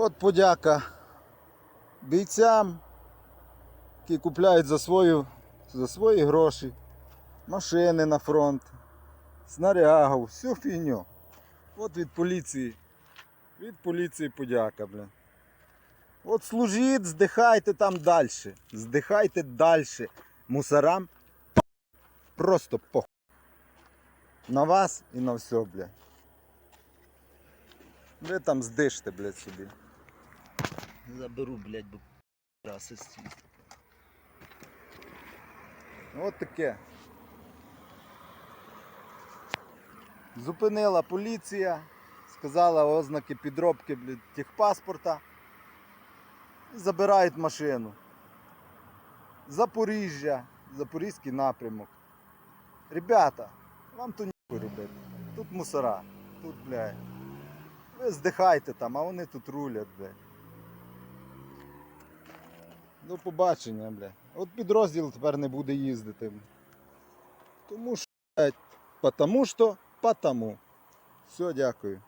От подяка бійцям, які купляють за, свою, за свої гроші машини на фронт, снарягу, всю фігню. От від поліції. Від поліції подяка, бля. От служіть, здихайте там далі. Здихайте далі. Мусорам просто по. На вас і на все, бля. Ви там здиште, блядь, собі. Заберу, блядь, бо раси стіл. От таке. Зупинила поліція, сказала ознаки підробки блядь, техпаспорта. І забирають машину. Запоріжжя, Запорізький напрямок. Ребята, вам тут ніхуй робити. Тут мусора, тут, блядь. Ви здихайте там, а вони тут рулять, блядь. До побачення, бля. От підрозділ тепер не буде їздити. Тому що, блядь, потому що, потому. Все, дякую.